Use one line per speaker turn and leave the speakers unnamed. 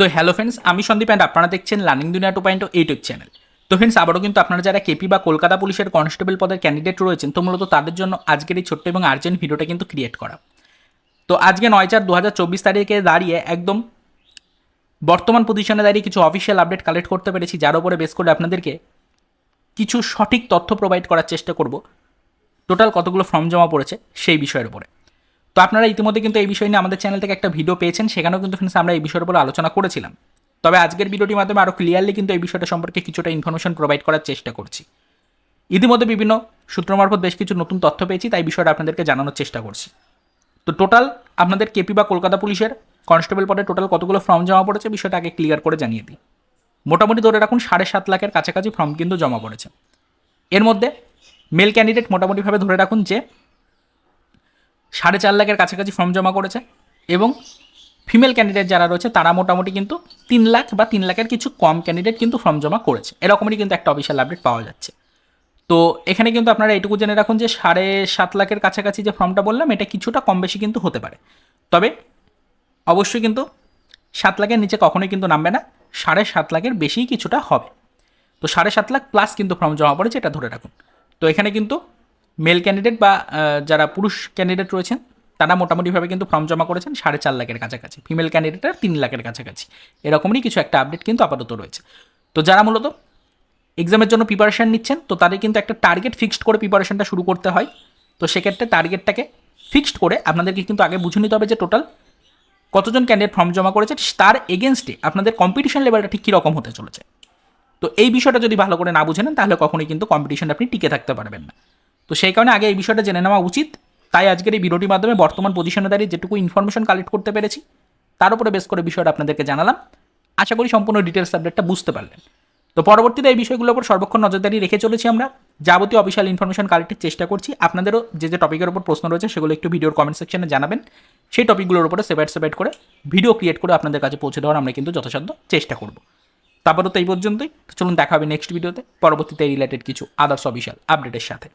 তো hello friends আমি Sandeep and আপনারা দেখছেন learning Duniya two point YouTube channel তো ফ্রেন্ডস আবারও কিন্তু আপনারা যারা কেপি বা কলকাতা পুলিশের কনস্টেবল পদের ক্যান্ডিডেট রয়েছেন, তো মূলত তাদের জন্য আজকের এই ছোট্ট এবং আর্জেন্ট ভিডিওটা কিন্তু ক্রিয়েট করা। তো আজকে নয় চার দু হাজার চব্বিশ তারিখে দাঁড়িয়ে একদম বর্তমান পজিশনে দাঁড়িয়ে কিছু অফিসিয়াল আপডেট কালেক্ট করতে পেরেছি, যার উপরে বেস করে আপনাদেরকে কিছু সঠিক তথ্য প্রোভাইড করার চেষ্টা করব। টোটাল কতগুলো ফর্ম জমা পড়েছে সেই বিষয়ের উপরে। তো আপনারা ইতিমধ্যে কিন্তু এই বিষয় নিয়ে আমাদের চ্যানেল থেকে একটা ভিডিও পেয়েছেন, সেখানেও কিন্তু ফ্রেন্ডস আমরা এই বিষয়ের উপর আলোচনা করেছিলাম। তবে আজকের ভিডিওটির মাধ্যমে আরও ক্লিয়ারলি কিন্তু এই বিষয়টা সম্পর্কে কিছুটা ইনফরমেশন প্রোভাইড করার চেষ্টা করছি। ইতিমধ্যে বিভিন্ন সূত্র মারফত বেশ কিছু নতুন তথ্য পেয়েছি, তাই বিষয়টা আপনাদেরকে জানানোর চেষ্টা করছি। তো টোটাল আপনাদের কেপি বা কলকাতা পুলিশের কনস্টেবল পদে টোটাল কতগুলো ফর্ম জমা পড়েছে বিষয়টা আগে ক্লিয়ার করে জানিয়ে দিই। মোটামুটি ধরে রাখুন, সাড়ে সাত লাখের কাছাকাছি ফর্ম কিন্তু জমা পড়েছে। এর মধ্যে মেল ক্যান্ডিডেট মোটামুটিভাবে ধরে রাখুন যে সাড়ে চার লাখের কাছাকাছি ফর্ম জমা করেছে এবং ফিমেল ক্যান্ডিডেট যারা রয়েছে, তারা মোটামুটি কিন্তু তিন লাখ বা তিন লাখের কিছু কম ক্যান্ডিডেট কিন্তু ফর্ম জমা করেছে। এরকমই কিন্তু একটা অফিসিয়াল আপডেট পাওয়া যাচ্ছে। তো এখানে কিন্তু আপনারা এইটুকু জেনে রাখুন যে সাড়ে সাত লাখের কাছাকাছি যে ফর্মটা বললাম, এটা কিছুটা কম বেশি কিন্তু হতে পারে। তবে অবশ্যই কিন্তু সাত লাখের নিচে কখনোই কিন্তু নামবে না, সাড়ে সাত লাখের বেশিই কিছুটা হবে। তো সাড়ে সাত লাখ প্লাস কিন্তু ফর্ম জমা পড়েছে, এটা ধরে রাখুন। তো এখানে কিন্তু মেল ক্যান্ডিডেট বা যারা পুরুষ ক্যান্ডিডেট রয়েছেন, তারা মোটামুটিভাবে কিন্তু ফর্ম জমা করেছেন সাড়ে চার লাখের কাছাকাছি। ফিমেল ক্যান্ডিডেটের তিন লাখের কাছাকাছি। এরকমই কিছু একটা আপডেট কিন্তু আপাতত রয়েছে। তো যারা মূলত এক্সামের জন্য প্রিপারেশান নিচ্ছেন, তো তাদের কিন্তু একটা টার্গেট ফিক্সড করে প্রিপারেশনটা শুরু করতে হয়। তো সেক্ষেত্রে টার্গেটটাকে ফিক্সড করে আপনাদেরকে কিন্তু আগে বুঝে নিতে হবে যে টোটাল কতজন ক্যান্ডিডেট ফর্ম জমা করেছে, তার এগেনস্টে আপনাদের কম্পিটিশন লেভেলটা ঠিক কীরকম হতে চলেছে। তো এই বিষয়টা যদি ভালো করে না বুঝে নেন, তাহলে কখনোই কিন্তু কম্পিটিশনে আপনি টিকে থাকতে পারবেন না। তো সেই কারণে আগে এই বিষয়টা জেনে নেওয়া উচিত। তাই আজকের এই ভিডিওটির মাধ্যমে বর্তমান পজিশনে দাঁড়িয়ে যেটুকু ইনফরমেশন কালেক্ট করতে পেরেছি, তার উপরে বেস করে বিষয়টা আপনাদেরকে জানালাম। আশা করি সম্পূর্ণ ডিটেলস আপডেটটা বুঝতে পারলেন। তো পরবর্তীতে এই বিষয়গুলোর উপর সর্বক্ষণ নজরদারি রেখে চলেছি আমরা। যাবতীয় অফিসিয়াল ইনফরমেশন কালেক্টের চেষ্টা করছি। আপনাদেরও যে যে টপিকের উপর প্রশ্ন রয়েছে, সেগুলো একটু ভিডিওর কমেন্ট সেকশনে জানাবেন। সেই টপিকগুলোর উপরে সেপারেট সেপারেট করে ভিডিও ক্রিয়েট করে আপনাদের কাছে পৌঁছে দেওয়ার আমরা কিন্তু যথাসাধ্য চেষ্টা করব। তারপরে তো এই পর্যন্তই। চলুন দেখা হবে নেক্সট ভিডিওতে পরবর্তীতে রিলেটেড কিছু আদার্স অফিসিয়াল আপডেটের সাথে।